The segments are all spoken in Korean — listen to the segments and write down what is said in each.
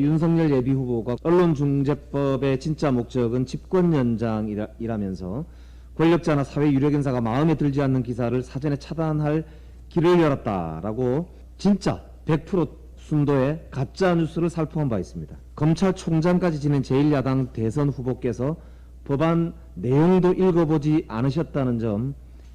윤석열 예비후보가 언론중재법의 진짜 목적은 집권 연장이라면서 권력자나 사회 유력 인사가 마음에 들지 않는 기사를 사전에 차단할 길을 열었다라고 진짜 100% 순도의 가짜 뉴스를 살포한 바 있습니다. 검찰총장까지 지낸 제1야당 대선 후보께서 법안 내용도 읽어보지 않으셨다는 점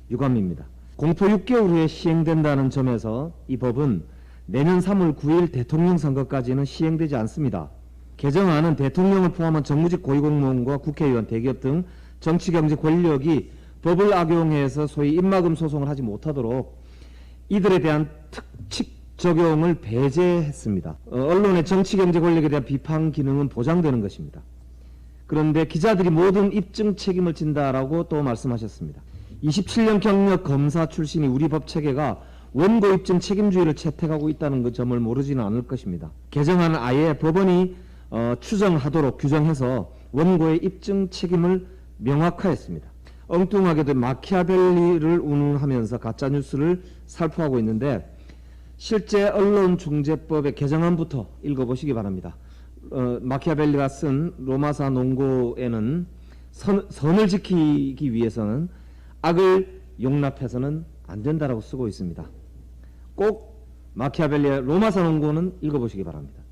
유감입니다. 공포 6개월 후에 시행된다는 점에서 이 법은 내년 3월 9일 대통령 선거까지는 시행되지 않습니다. 개정안은 대통령을 포함한 정무직 고위공무원과 국회의원, 대기업 등 정치경제 권력이 법을 악용해서 소위 입막음 소송을 하지 못하도록 이들에 대한 특칙 적용을 배제했습니다. 어, 언론의 정치경제 권력에 대한 비판 기능은 보장되는 것입니다. 그런데 기자들이 모든 입증 책임을 진다라고 또 말씀하셨습니다. 27년 경력 검사 출신이 우리 법 체계가 원고 입증 책임주의를 채택하고 있다는 그 점을 모르지는 않을 것입니다. 개정안은 아예 법원이 어, 추정하도록 규정해서 원고의 입증 책임을 명확화했습니다. 엉뚱하게도 마키아벨리를 운운하면서 가짜 뉴스를 살포하고 있는데 실제 언론중재법의 개정안부터 읽어보시기 바랍니다. 어, 마키아벨리가 쓴 로마사 농고에는 선, 선을 지키기 위해서는 악을 용납해서는 안 된다라고 쓰고 있습니다. 꼭 마키아벨리의 로마사 농고는 읽어보시기 바랍니다.